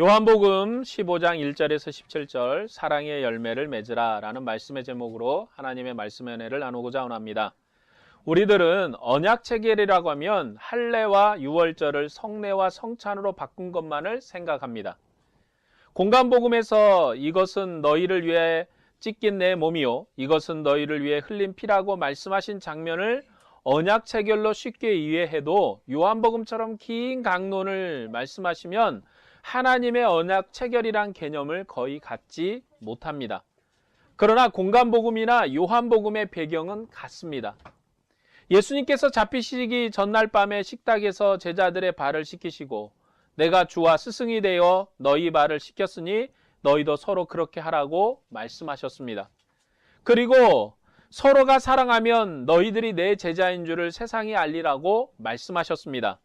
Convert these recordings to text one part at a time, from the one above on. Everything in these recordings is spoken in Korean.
요한복음 15장 1절에서 17절 사랑의 열매를 맺으라 라는 말씀의 제목으로 하나님의 말씀의 은혜를 나누고자 원합니다. 우리들은 언약 체결이라고 하면 할례와 유월절을 성례와 성찬으로 바꾼 것만을 생각합니다. 공간 복음에서 이것은 너희를 위해 찢긴 내 몸이요 이것은 너희를 위해 흘린 피라고 말씀하신 장면을 언약 체결로 쉽게 이해해도 요한복음처럼 긴 강론을 말씀하시면 하나님의 언약 체결이란 개념을 거의 갖지 못합니다. 그러나 공간복음이나 요한복음의 배경은 같습니다. 예수님께서 잡히시기 전날 밤에 식탁에서 제자들의 발을 씻기시고 내가 주와 스승이 되어 너희 발을 씻겼으니 너희도 서로 그렇게 하라고 말씀하셨습니다. 그리고 서로가 사랑하면 너희들이 내 제자인 줄을 세상에 알리라고 말씀하셨습니다.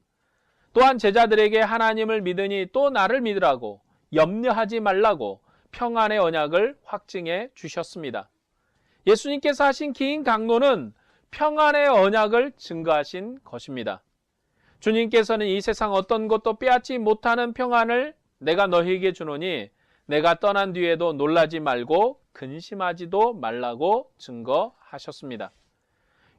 또한 제자들에게 하나님을 믿으니 또 나를 믿으라고 염려하지 말라고 평안의 언약을 확증해 주셨습니다. 예수님께서 하신 긴 강론은 평안의 언약을 증거하신 것입니다. 주님께서는 이 세상 어떤 것도 빼앗지 못하는 평안을 내가 너희에게 주노니 내가 떠난 뒤에도 놀라지 말고 근심하지도 말라고 증거하셨습니다.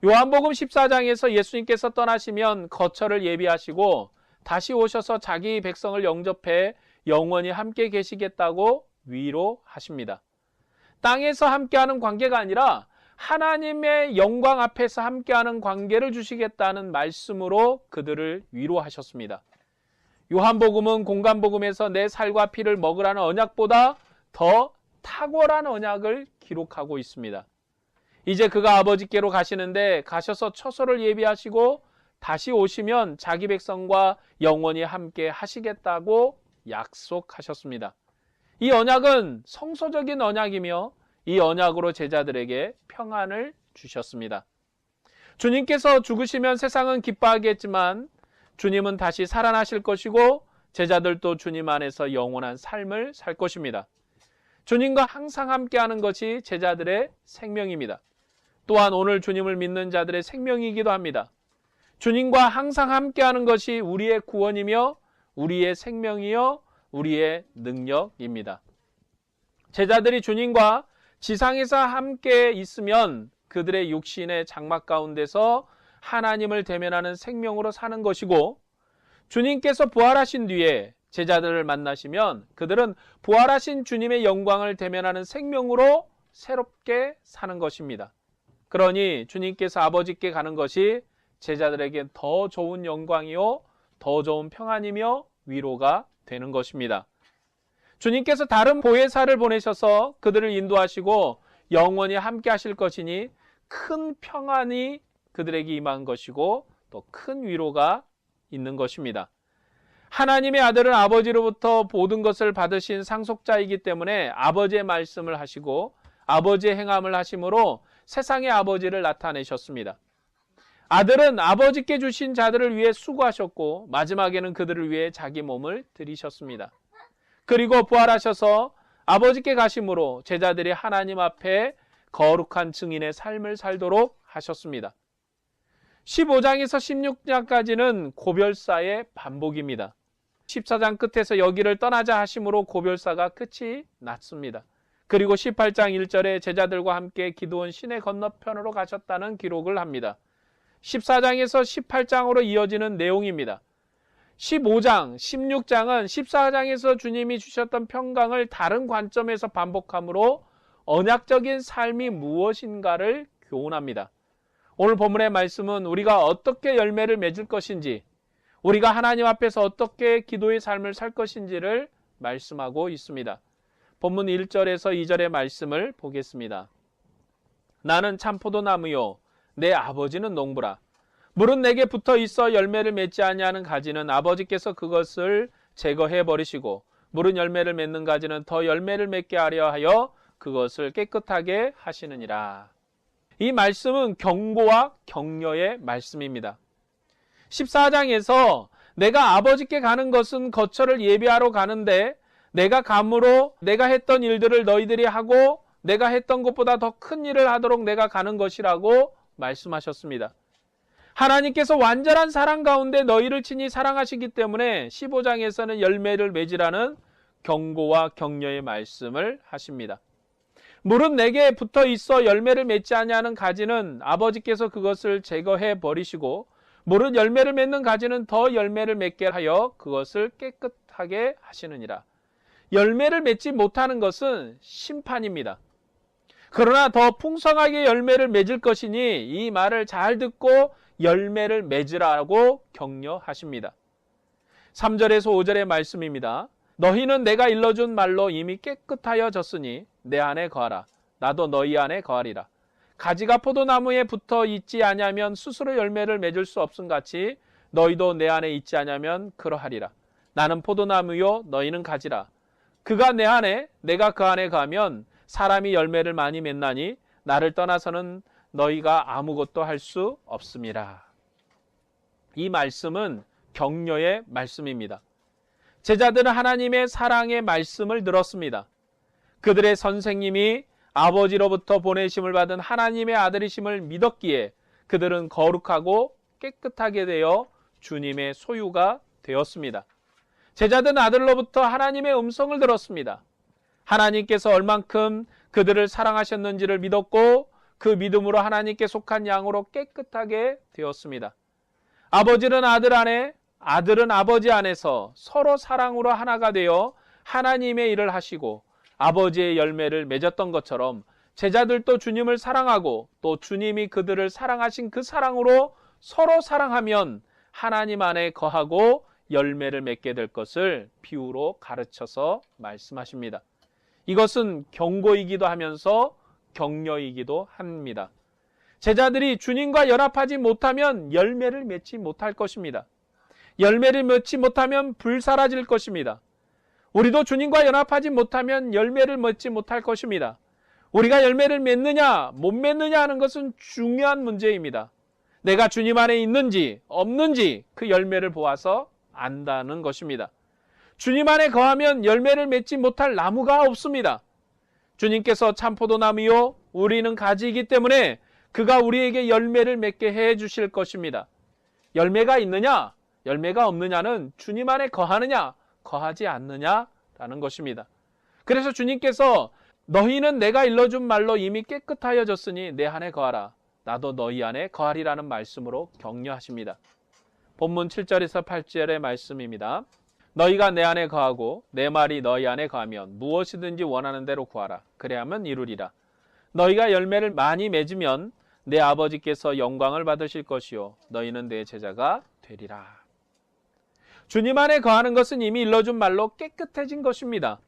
요한복음 14장에서 예수님께서 떠나시면 거처를 예비하시고 다시 오셔서 자기 백성을 영접해 영원히 함께 계시겠다고 위로하십니다. 땅에서 함께하는 관계가 아니라 하나님의 영광 앞에서 함께하는 관계를 주시겠다는 말씀으로 그들을 위로하셨습니다. 요한복음은 공간복음에서 내 살과 피를 먹으라는 언약보다 더 탁월한 언약을 기록하고 있습니다. 이제 그가 아버지께로 가시는데 가셔서 처소를 예비하시고 다시 오시면 자기 백성과 영원히 함께 하시겠다고 약속하셨습니다. 이 언약은 성소적인 언약이며 이 언약으로 제자들에게 평안을 주셨습니다. 주님께서 죽으시면 세상은 기뻐하겠지만 주님은 다시 살아나실 것이고 제자들도 주님 안에서 영원한 삶을 살 것입니다. 주님과 항상 함께하는 것이 제자들의 생명입니다. 또한 오늘 주님을 믿는 자들의 생명이기도 합니다. 주님과 항상 함께하는 것이 우리의 구원이며 우리의 생명이요 우리의 능력입니다. 제자들이 주님과 지상에서 함께 있으면 그들의 육신의 장막 가운데서 하나님을 대면하는 생명으로 사는 것이고 주님께서 부활하신 뒤에 제자들을 만나시면 그들은 부활하신 주님의 영광을 대면하는 생명으로 새롭게 사는 것입니다. 그러니 주님께서 아버지께 가는 것이 제자들에게 더 좋은 영광이요, 더 좋은 평안이며 위로가 되는 것입니다. 주님께서 다른 보혜사를 보내셔서 그들을 인도하시고 영원히 함께 하실 것이니 큰 평안이 그들에게 임한 것이고 또 큰 위로가 있는 것입니다. 하나님의 아들은 아버지로부터 모든 것을 받으신 상속자이기 때문에 아버지의 말씀을 하시고 아버지의 행함을 하심으로 세상의 아버지를 나타내셨습니다. 아들은 아버지께 주신 자들을 위해 수고하셨고 마지막에는 그들을 위해 자기 몸을 들이셨습니다. 그리고 부활하셔서 아버지께 가심으로 제자들이 하나님 앞에 거룩한 증인의 삶을 살도록 하셨습니다. 15장에서 16장까지는 고별사의 반복입니다. 14장 끝에서 여기를 떠나자 하심으로 고별사가 끝이 났습니다. 그리고 18장 1절에 제자들과 함께 기도원 시내 건너편으로 가셨다는 기록을 합니다. 14장에서 18장으로 이어지는 내용입니다. 15장, 16장은 14장에서 주님이 주셨던 평강을 다른 관점에서 반복하므로 언약적인 삶이 무엇인가를 교훈합니다. 오늘 본문의 말씀은 우리가 어떻게 열매를 맺을 것인지, 우리가 하나님 앞에서 어떻게 기도의 삶을 살 것인지를 말씀하고 있습니다. 본문 1절에서 2절의 말씀을 보겠습니다. 나는 참포도나무요, 내 아버지는 농부라. 물은 내게 붙어 있어 열매를 맺지 아니하는 가지는 아버지께서 그것을 제거해 버리시고 물은 열매를 맺는 가지는 더 열매를 맺게 하려 하여 그것을 깨끗하게 하시느니라. 이 말씀은 경고와 격려의 말씀입니다. 14장에서 내가 아버지께 가는 것은 거처를 예비하러 가는데 내가 감으로 내가 했던 일들을 너희들이 하고 내가 했던 것보다 더 큰 일을 하도록 내가 가는 것이라고 말씀하셨습니다. 하나님께서 완전한 사랑 가운데 너희를 친히 사랑하시기 때문에 15장에서는 열매를 맺으라는 경고와 격려의 말씀을 하십니다. 물은 내게 붙어 있어 열매를 맺지 아니하는 가지는 아버지께서 그것을 제거해 버리시고 물은 열매를 맺는 가지는 더 열매를 맺게 하여 그것을 깨끗하게 하시느니라. 열매를 맺지 못하는 것은 심판입니다. 그러나 더 풍성하게 열매를 맺을 것이니 이 말을 잘 듣고 열매를 맺으라고 격려하십니다. 3절에서 5절의 말씀입니다. 너희는 내가 일러준 말로 이미 깨끗하여 졌으니 내 안에 거하라. 나도 너희 안에 거하리라. 가지가 포도나무에 붙어 있지 아니하면 스스로 열매를 맺을 수 없음 같이 너희도 내 안에 있지 아니하면 그러하리라. 나는 포도나무요 너희는 가지라. 그가 내 안에 내가 그 안에 가면 사람이 열매를 많이 맺나니 나를 떠나서는 너희가 아무것도 할 수 없음이라. 이 말씀은 격려의 말씀입니다. 제자들은 하나님의 사랑의 말씀을 들었습니다. 그들의 선생님이 아버지로부터 보내심을 받은 하나님의 아들이심을 믿었기에 그들은 거룩하고 깨끗하게 되어 주님의 소유가 되었습니다. 제자들은 아들로부터 하나님의 음성을 들었습니다. 하나님께서 얼만큼 그들을 사랑하셨는지를 믿었고 그 믿음으로 하나님께 속한 양으로 깨끗하게 되었습니다. 아버지는 아들 안에 아들은 아버지 안에서 서로 사랑으로 하나가 되어 하나님의 일을 하시고 아버지의 열매를 맺었던 것처럼 제자들도 주님을 사랑하고 또 주님이 그들을 사랑하신 그 사랑으로 서로 사랑하면 하나님 안에 거하고 열매를 맺게 될 것을 비유로 가르쳐서 말씀하십니다. 이것은 경고이기도 하면서 격려이기도 합니다. 제자들이 주님과 연합하지 못하면 열매를 맺지 못할 것입니다. 열매를 맺지 못하면 불사라질 것입니다. 우리도 주님과 연합하지 못하면 열매를 맺지 못할 것입니다. 우리가 열매를 맺느냐, 못 맺느냐 하는 것은 중요한 문제입니다. 내가 주님 안에 있는지, 없는지 그 열매를 보아서 안다는 것입니다. 주님 안에 거하면 열매를 맺지 못할 나무가 없습니다. 주님께서 참포도나무요, 우리는 가지이기 때문에 그가 우리에게 열매를 맺게 해 주실 것입니다. 열매가 있느냐, 열매가 없느냐는 주님 안에 거하느냐, 거하지 않느냐라는 것입니다. 그래서 주님께서 너희는 내가 일러준 말로 이미 깨끗하여졌으니 내 안에 거하라. 나도 너희 안에 거하리라는 말씀으로 격려하십니다. 본문 7절에서 8절의 말씀입니다. 너희가 내 안에 거하고 내 말이 너희 안에 거하면 무엇이든지 원하는 대로 구하라. 그래야면 이루리라. 너희가 열매를 많이 맺으면 내 아버지께서 영광을 받으실 것이요 너희는 내 제자가 되리라. 주님 안에 거하는 것은 이미 일러준 말로 깨끗해진 것입니다.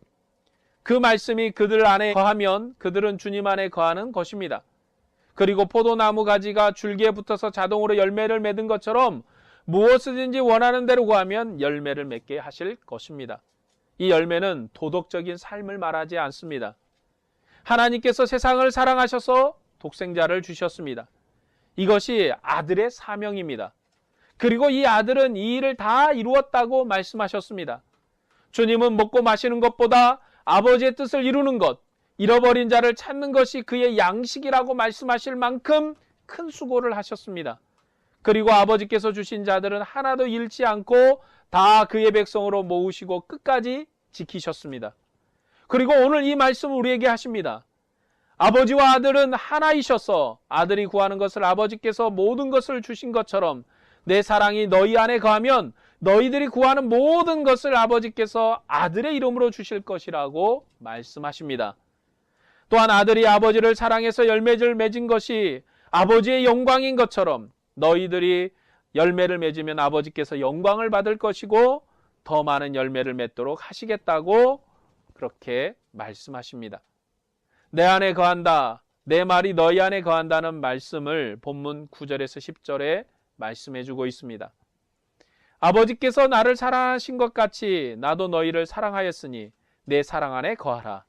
그 말씀이 그들 안에 거하면 그들은 주님 안에 거하는 것입니다. 그리고 포도나무 가지가 줄기에 붙어서 자동으로 열매를 맺은 것처럼 무엇이든지 원하는 대로 구하면 열매를 맺게 하실 것입니다. 이 열매는 도덕적인 삶을 말하지 않습니다. 하나님께서 세상을 사랑하셔서 독생자를 주셨습니다. 이것이 아들의 사명입니다. 그리고 이 아들은 이 일을 다 이루었다고 말씀하셨습니다. 주님은 먹고 마시는 것보다 아버지의 뜻을 이루는 것, 잃어버린 자를 찾는 것이 그의 양식이라고 말씀하실 만큼 큰 수고를 하셨습니다. 그리고 아버지께서 주신 자들은 하나도 잃지 않고 다 그의 백성으로 모으시고 끝까지 지키셨습니다. 그리고 오늘 이 말씀을 우리에게 하십니다. 아버지와 아들은 하나이셔서 아들이 구하는 것을 아버지께서 모든 것을 주신 것처럼 내 사랑이 너희 안에 거하면 너희들이 구하는 모든 것을 아버지께서 아들의 이름으로 주실 것이라고 말씀하십니다. 또한 아들이 아버지를 사랑해서 열매를 맺은 것이 아버지의 영광인 것처럼 너희들이 열매를 맺으면 아버지께서 영광을 받을 것이고 더 많은 열매를 맺도록 하시겠다고 그렇게 말씀하십니다. 내 안에 거한다. 내 말이 너희 안에 거한다는 말씀을 본문 9절에서 10절에 말씀해 주고 있습니다. 아버지께서 나를 사랑하신 것 같이 나도 너희를 사랑하였으니 내 사랑 안에 거하라.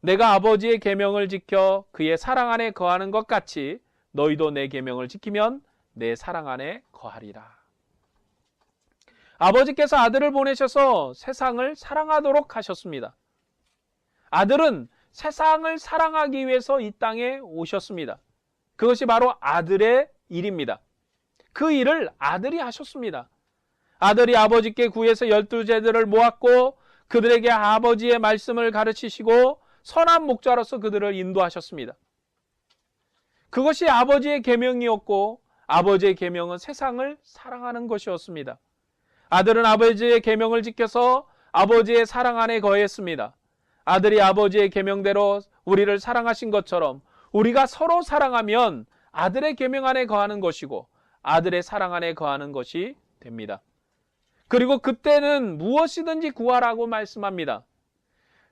내가 아버지의 계명을 지켜 그의 사랑 안에 거하는 것 같이 너희도 내 계명을 지키면 내 사랑 안에 거하리라. 아버지께서 아들을 보내셔서 세상을 사랑하도록 하셨습니다. 아들은 세상을 사랑하기 위해서 이 땅에 오셨습니다. 그것이 바로 아들의 일입니다. 그 일을 아들이 하셨습니다. 아들이 아버지께 구해서 열두 제들을 모았고 그들에게 아버지의 말씀을 가르치시고 선한 목자로서 그들을 인도하셨습니다. 그것이 아버지의 계명이었고 아버지의 계명은 세상을 사랑하는 것이었습니다. 아들은 아버지의 계명을 지켜서 아버지의 사랑 안에 거했습니다. 아들이 아버지의 계명대로 우리를 사랑하신 것처럼 우리가 서로 사랑하면 아들의 계명 안에 거하는 것이고 아들의 사랑 안에 거하는 것이 됩니다. 그리고 그때는 무엇이든지 구하라고 말씀합니다.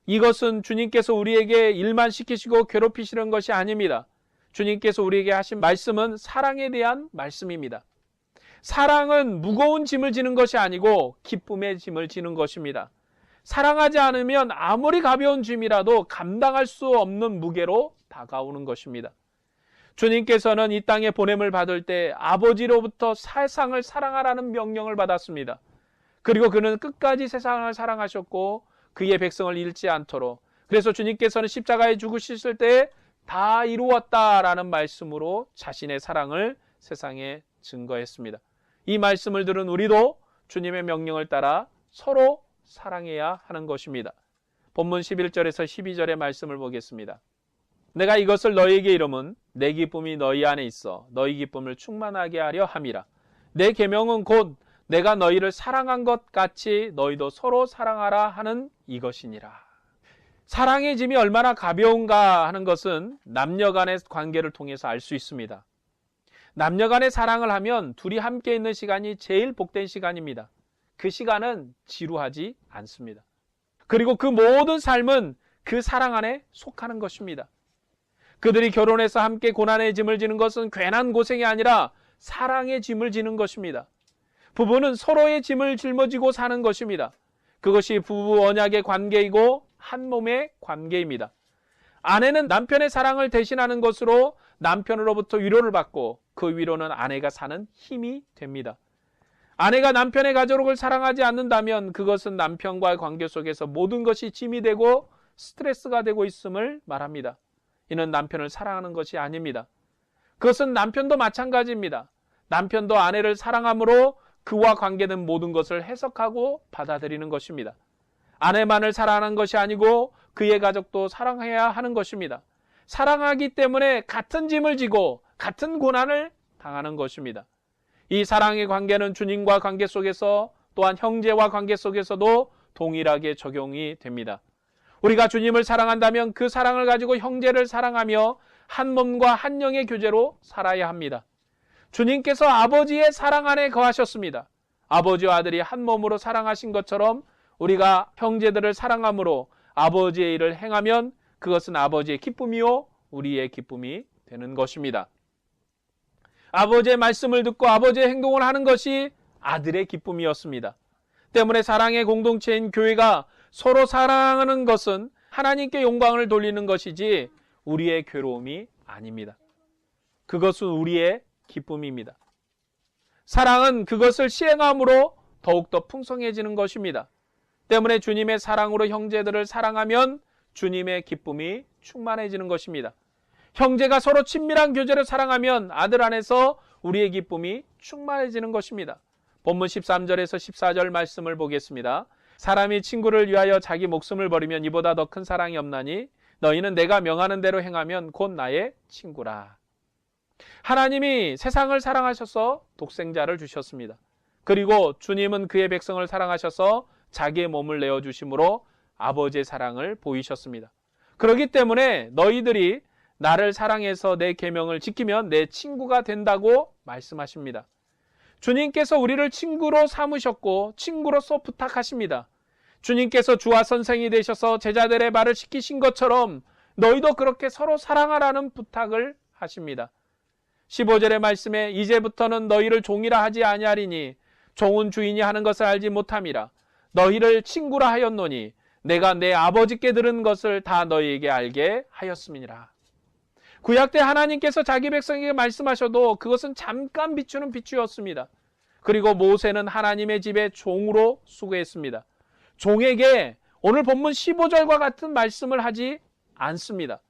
이것은 주님께서 우리에게 일만 시키시고 괴롭히시는 것이 아닙니다. 주님께서 우리에게 하신 말씀은 사랑에 대한 말씀입니다. 사랑은 무거운 짐을 지는 것이 아니고 기쁨의 짐을 지는 것입니다. 사랑하지 않으면 아무리 가벼운 짐이라도 감당할 수 없는 무게로 다가오는 것입니다. 주님께서는 이 땅에 보냄을 받을 때 아버지로부터 세상을 사랑하라는 명령을 받았습니다. 그리고 그는 끝까지 세상을 사랑하셨고 그의 백성을 잃지 않도록 그래서 주님께서는 십자가에 죽으셨을 때 다 이루었다라는 말씀으로 자신의 사랑을 세상에 증거했습니다. 이 말씀을 들은 우리도 주님의 명령을 따라 서로 사랑해야 하는 것입니다. 본문 11절에서 12절의 말씀을 보겠습니다. 내가 이것을 너희에게 이름은 내 기쁨이 너희 안에 있어 너희 기쁨을 충만하게 하려 함이라. 내 계명은 곧 내가 너희를 사랑한 것 같이 너희도 서로 사랑하라 하는 이것이니라. 사랑의 짐이 얼마나 가벼운가 하는 것은 남녀 간의 관계를 통해서 알 수 있습니다. 남녀 간의 사랑을 하면 둘이 함께 있는 시간이 제일 복된 시간입니다. 그 시간은 지루하지 않습니다. 그리고 그 모든 삶은 그 사랑 안에 속하는 것입니다. 그들이 결혼해서 함께 고난의 짐을 지는 것은 괜한 고생이 아니라 사랑의 짐을 지는 것입니다. 부부는 서로의 짐을 짊어지고 사는 것입니다. 그것이 부부 언약의 관계이고 한 몸의 관계입니다. 아내는 남편의 사랑을 대신하는 것으로 남편으로부터 위로를 받고 그 위로는 아내가 사는 힘이 됩니다. 아내가 남편의 가족을 사랑하지 않는다면 그것은 남편과의 관계 속에서 모든 것이 짐이 되고 스트레스가 되고 있음을 말합니다. 이는 남편을 사랑하는 것이 아닙니다. 그것은 남편도 마찬가지입니다. 남편도 아내를 사랑함으로 그와 관계된 모든 것을 해석하고 받아들이는 것입니다. 아내만을 사랑하는 것이 아니고 그의 가족도 사랑해야 하는 것입니다. 사랑하기 때문에 같은 짐을 지고 같은 고난을 당하는 것입니다. 이 사랑의 관계는 주님과 관계 속에서 또한 형제와 관계 속에서도 동일하게 적용이 됩니다. 우리가 주님을 사랑한다면 그 사랑을 가지고 형제를 사랑하며 한 몸과 한 영의 교제로 살아야 합니다. 주님께서 아버지의 사랑 안에 거하셨습니다. 아버지와 아들이 한 몸으로 사랑하신 것처럼 우리가 형제들을 사랑함으로 아버지의 일을 행하면 그것은 아버지의 기쁨이요 우리의 기쁨이 되는 것입니다. 아버지의 말씀을 듣고 아버지의 행동을 하는 것이 아들의 기쁨이었습니다. 때문에 사랑의 공동체인 교회가 서로 사랑하는 것은 하나님께 영광을 돌리는 것이지 우리의 괴로움이 아닙니다. 그것은 우리의 기쁨입니다. 사랑은 그것을 시행함으로 더욱더 풍성해지는 것입니다. 때문에 주님의 사랑으로 형제들을 사랑하면 주님의 기쁨이 충만해지는 것입니다. 형제가 서로 친밀한 교제를 사랑하면 아들 안에서 우리의 기쁨이 충만해지는 것입니다. 본문 13절에서 14절 말씀을 보겠습니다. 사람이 친구를 위하여 자기 목숨을 버리면 이보다 더 큰 사랑이 없나니 너희는 내가 명하는 대로 행하면 곧 나의 친구라. 하나님이 세상을 사랑하셔서 독생자를 주셨습니다. 그리고 주님은 그의 백성을 사랑하셔서 자기의 몸을 내어 주심으로 아버지의 사랑을 보이셨습니다. 그렇기 때문에 너희들이 나를 사랑해서 내 계명을 지키면 내 친구가 된다고 말씀하십니다. 주님께서 우리를 친구로 삼으셨고 친구로서 부탁하십니다. 주님께서 주와 선생이 되셔서 제자들의 말을 시키신 것처럼 너희도 그렇게 서로 사랑하라는 부탁을 하십니다. 15절의 말씀에 이제부터는 너희를 종이라 하지 아니하리니 종은 주인이 하는 것을 알지 못함이라 너희를 친구라 하였노니 내가 내 아버지께 들은 것을 다 너희에게 알게 하였음이니라. 구약 때 하나님께서 자기 백성에게 말씀하셔도 그것은 잠깐 비추는 비추였습니다. 그리고 모세는 하나님의 집에 종으로 수고했습니다. 종에게 오늘 본문 15절과 같은 말씀을 하지 않습니다.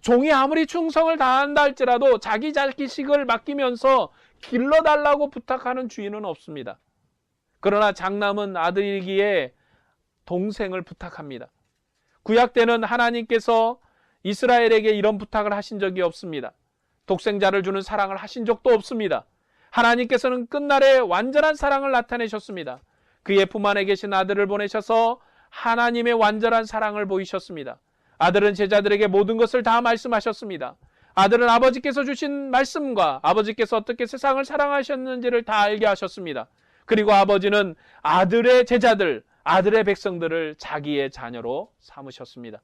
종이 아무리 충성을 다한다 할지라도 자기 자기식을 맡기면서 길러달라고 부탁하는 주인은 없습니다. 그러나 장남은 아들이기에 동생을 부탁합니다. 구약 때는 하나님께서 이스라엘에게 이런 부탁을 하신 적이 없습니다. 독생자를 주는 사랑을 하신 적도 없습니다. 하나님께서는 끝날에 완전한 사랑을 나타내셨습니다. 그의 품 안에 계신 아들을 보내셔서 하나님의 완전한 사랑을 보이셨습니다. 아들은 제자들에게 모든 것을 다 말씀하셨습니다. 아들은 아버지께서 주신 말씀과 아버지께서 어떻게 세상을 사랑하셨는지를 다 알게 하셨습니다. 그리고 아버지는 아들의 제자들, 아들의 백성들을 자기의 자녀로 삼으셨습니다.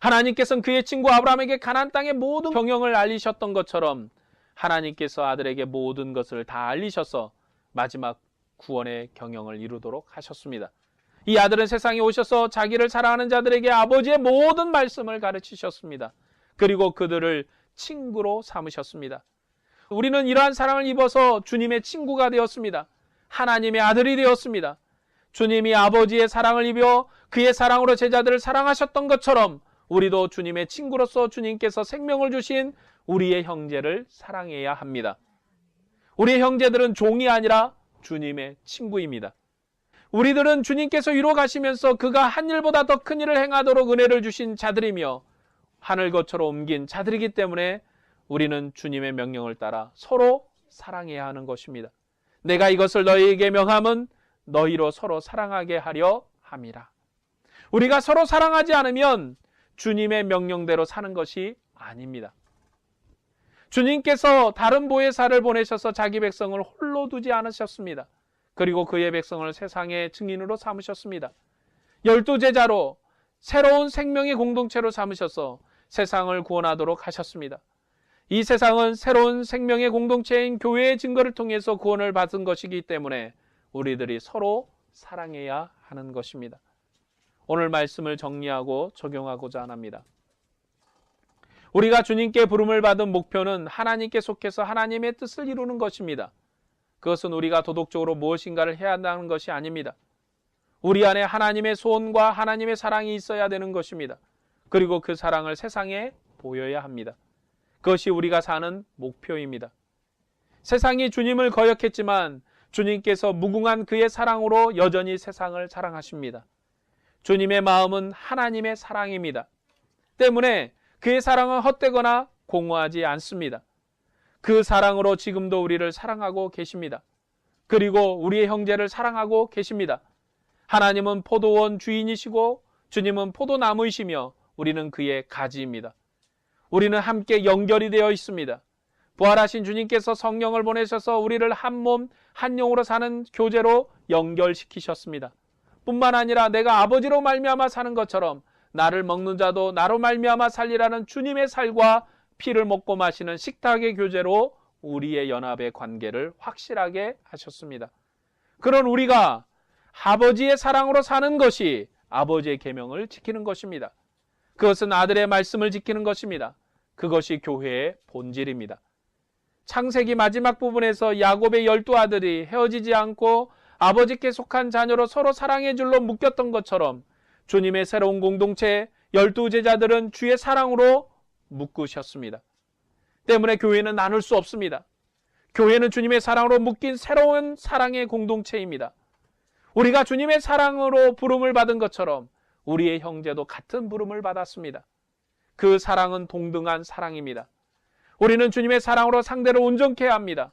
하나님께서는 그의 친구 아브라함에게 가나안 땅의 모든 경영을 알리셨던 것처럼 하나님께서 아들에게 모든 것을 다 알리셔서 마지막 구원의 경영을 이루도록 하셨습니다. 이 아들은 세상에 오셔서 자기를 사랑하는 자들에게 아버지의 모든 말씀을 가르치셨습니다. 그리고 그들을 친구로 삼으셨습니다. 우리는 이러한 사랑을 입어서 주님의 친구가 되었습니다. 하나님의 아들이 되었습니다. 주님이 아버지의 사랑을 입어 그의 사랑으로 제자들을 사랑하셨던 것처럼 우리도 주님의 친구로서 주님께서 생명을 주신 우리의 형제를 사랑해야 합니다. 우리의 형제들은 종이 아니라 주님의 친구입니다. 우리들은 주님께서 위로 가시면서 그가 한 일보다 더 큰 일을 행하도록 은혜를 주신 자들이며 하늘 거처로 옮긴 자들이기 때문에 우리는 주님의 명령을 따라 서로 사랑해야 하는 것입니다. 내가 이것을 너희에게 명함은 너희로 서로 사랑하게 하려 함이라. 우리가 서로 사랑하지 않으면 주님의 명령대로 사는 것이 아닙니다. 주님께서 다른 보혜사를 보내셔서 자기 백성을 홀로 두지 않으셨습니다. 그리고 그의 백성을 세상의 증인으로 삼으셨습니다. 열두 제자로 새로운 생명의 공동체로 삼으셔서 세상을 구원하도록 하셨습니다. 이 세상은 새로운 생명의 공동체인 교회의 증거를 통해서 구원을 받은 것이기 때문에 우리들이 서로 사랑해야 하는 것입니다. 오늘 말씀을 정리하고 적용하고자 합니다. 우리가 주님께 부름을 받은 목표는 하나님께 속해서 하나님의 뜻을 이루는 것입니다. 그것은 우리가 도덕적으로 무엇인가를 해야 한다는 것이 아닙니다. 우리 안에 하나님의 소원과 하나님의 사랑이 있어야 되는 것입니다. 그리고 그 사랑을 세상에 보여야 합니다. 그것이 우리가 사는 목표입니다. 세상이 주님을 거역했지만 주님께서 무궁한 그의 사랑으로 여전히 세상을 사랑하십니다. 주님의 마음은 하나님의 사랑입니다. 때문에 그의 사랑은 헛되거나 공허하지 않습니다. 그 사랑으로 지금도 우리를 사랑하고 계십니다. 그리고 우리의 형제를 사랑하고 계십니다. 하나님은 포도원 주인이시고 주님은 포도나무이시며 우리는 그의 가지입니다. 우리는 함께 연결이 되어 있습니다. 부활하신 주님께서 성령을 보내셔서 우리를 한 몸, 한 영으로 사는 교제로 연결시키셨습니다. 뿐만 아니라 내가 아버지로 말미암아 사는 것처럼 나를 먹는 자도 나로 말미암아 살리라는 주님의 살과 피를 먹고 마시는 식탁의 교제로 우리의 연합의 관계를 확실하게 하셨습니다. 그런 우리가 아버지의 사랑으로 사는 것이 아버지의 계명을 지키는 것입니다. 그것은 아들의 말씀을 지키는 것입니다. 그것이 교회의 본질입니다. 창세기 마지막 부분에서 야곱의 열두 아들이 헤어지지 않고 아버지께 속한 자녀로 서로 사랑의 줄로 묶였던 것처럼 주님의 새로운 공동체 열두 제자들은 주의 사랑으로 묶으셨습니다. 때문에 교회는 나눌 수 없습니다. 교회는 주님의 사랑으로 묶인 새로운 사랑의 공동체입니다. 우리가 주님의 사랑으로 부름을 받은 것처럼 우리의 형제도 같은 부름을 받았습니다. 그 사랑은 동등한 사랑입니다. 우리는 주님의 사랑으로 상대를 온전케 합니다.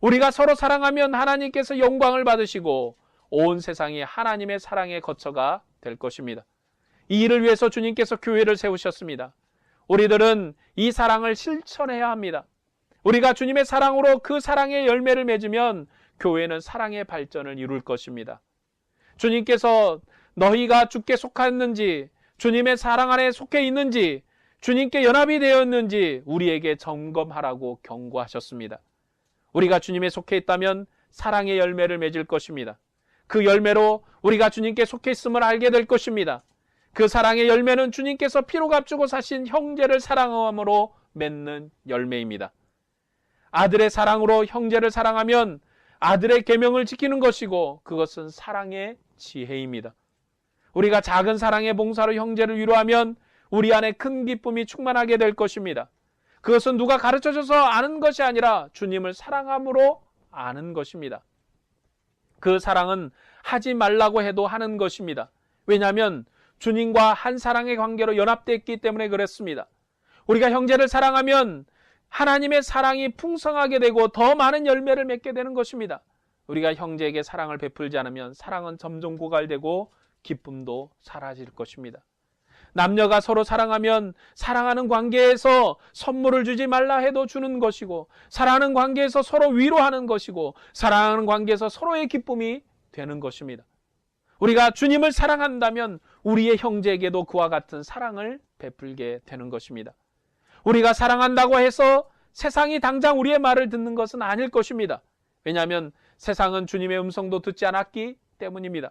우리가 서로 사랑하면 하나님께서 영광을 받으시고 온 세상이 하나님의 사랑의 거처가 될 것입니다. 이 일을 위해서 주님께서 교회를 세우셨습니다. 우리들은 이 사랑을 실천해야 합니다. 우리가 주님의 사랑으로 그 사랑의 열매를 맺으면 교회는 사랑의 발전을 이룰 것입니다. 주님께서 너희가 주께 속했는지, 주님의 사랑 안에 속해 있는지, 주님께 연합이 되었는지 우리에게 점검하라고 경고하셨습니다. 우리가 주님에 속해 있다면 사랑의 열매를 맺을 것입니다. 그 열매로 우리가 주님께 속해 있음을 알게 될 것입니다. 그 사랑의 열매는 주님께서 피로 값주고 사신 형제를 사랑함으로 맺는 열매입니다. 아들의 사랑으로 형제를 사랑하면 아들의 계명을 지키는 것이고 그것은 사랑의 지혜입니다. 우리가 작은 사랑의 봉사로 형제를 위로하면 우리 안에 큰 기쁨이 충만하게 될 것입니다. 그것은 누가 가르쳐 줘서 아는 것이 아니라 주님을 사랑함으로 아는 것입니다. 그 사랑은 하지 말라고 해도 하는 것입니다. 왜냐하면 주님과 한 사랑의 관계로 연합됐기 때문에 그렇습니다. 우리가 형제를 사랑하면 하나님의 사랑이 풍성하게 되고 더 많은 열매를 맺게 되는 것입니다. 우리가 형제에게 사랑을 베풀지 않으면 사랑은 점점 고갈되고 기쁨도 사라질 것입니다. 남녀가 서로 사랑하면 사랑하는 관계에서 선물을 주지 말라 해도 주는 것이고, 사랑하는 관계에서 서로 위로하는 것이고, 사랑하는 관계에서 서로의 기쁨이 되는 것입니다. 우리가 주님을 사랑한다면 우리의 형제에게도 그와 같은 사랑을 베풀게 되는 것입니다. 우리가 사랑한다고 해서 세상이 당장 우리의 말을 듣는 것은 아닐 것입니다. 왜냐하면 세상은 주님의 음성도 듣지 않았기 때문입니다.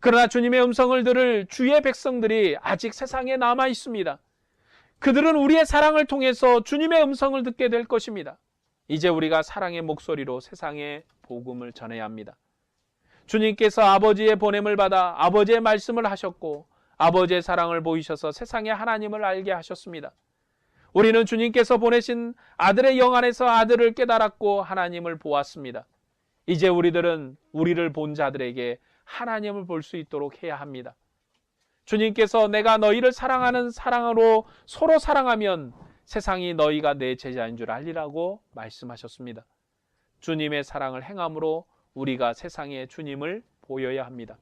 그러나 주님의 음성을 들을 주의 백성들이 아직 세상에 남아 있습니다. 그들은 우리의 사랑을 통해서 주님의 음성을 듣게 될 것입니다. 이제 우리가 사랑의 목소리로 세상에 복음을 전해야 합니다. 주님께서 아버지의 보냄을 받아 아버지의 말씀을 하셨고 아버지의 사랑을 보이셔서 세상에 하나님을 알게 하셨습니다. 우리는 주님께서 보내신 아들의 영 안에서 아들을 깨달았고 하나님을 보았습니다. 이제 우리들은 우리를 본 자들에게 하나님을 볼 수 있도록 해야 합니다. 주님께서 내가 너희를 사랑하는 사랑으로 서로 사랑하면 세상이 너희가 내 제자인 줄 알리라고 말씀하셨습니다. 주님의 사랑을 행함으로 우리가 세상에 주님을 보여야 합니다.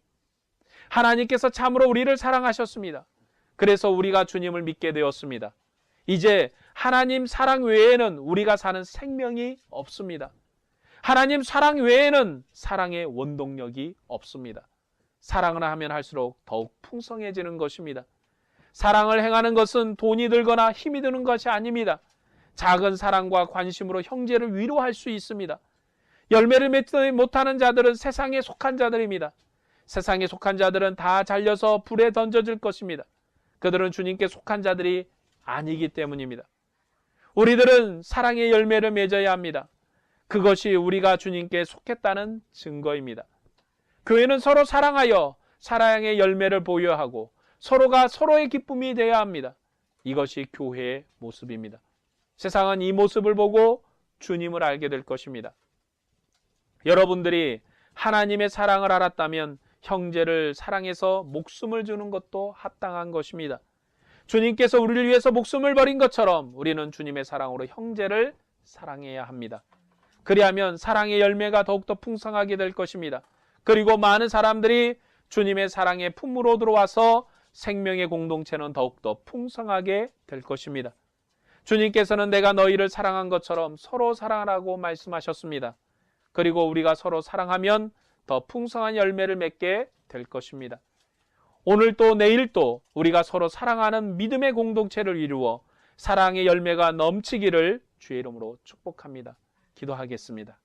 하나님께서 참으로 우리를 사랑하셨습니다. 그래서 우리가 주님을 믿게 되었습니다. 이제 하나님 사랑 외에는 우리가 사는 생명이 없습니다. 하나님 사랑 외에는 사랑의 원동력이 없습니다. 사랑을 하면 할수록 더욱 풍성해지는 것입니다. 사랑을 행하는 것은 돈이 들거나 힘이 드는 것이 아닙니다. 작은 사랑과 관심으로 형제를 위로할 수 있습니다. 열매를 맺지 못하는 자들은 세상에 속한 자들입니다. 세상에 속한 자들은 다 잘려서 불에 던져질 것입니다. 그들은 주님께 속한 자들이 아니기 때문입니다. 우리들은 사랑의 열매를 맺어야 합니다. 그것이 우리가 주님께 속했다는 증거입니다. 교회는 서로 사랑하여 사랑의 열매를 보여야 하고 서로가 서로의 기쁨이 되어야 합니다. 이것이 교회의 모습입니다. 세상은 이 모습을 보고 주님을 알게 될 것입니다. 여러분들이 하나님의 사랑을 알았다면 형제를 사랑해서 목숨을 주는 것도 합당한 것입니다. 주님께서 우리를 위해서 목숨을 버린 것처럼 우리는 주님의 사랑으로 형제를 사랑해야 합니다. 그리하면 사랑의 열매가 더욱더 풍성하게 될 것입니다. 그리고 많은 사람들이 주님의 사랑의 품으로 들어와서 생명의 공동체는 더욱더 풍성하게 될 것입니다. 주님께서는 내가 너희를 사랑한 것처럼 서로 사랑하라고 말씀하셨습니다. 그리고 우리가 서로 사랑하면 더 풍성한 열매를 맺게 될 것입니다. 오늘 또 내일 또 우리가 서로 사랑하는 믿음의 공동체를 이루어 사랑의 열매가 넘치기를 주의 이름으로 축복합니다. 기도하겠습니다.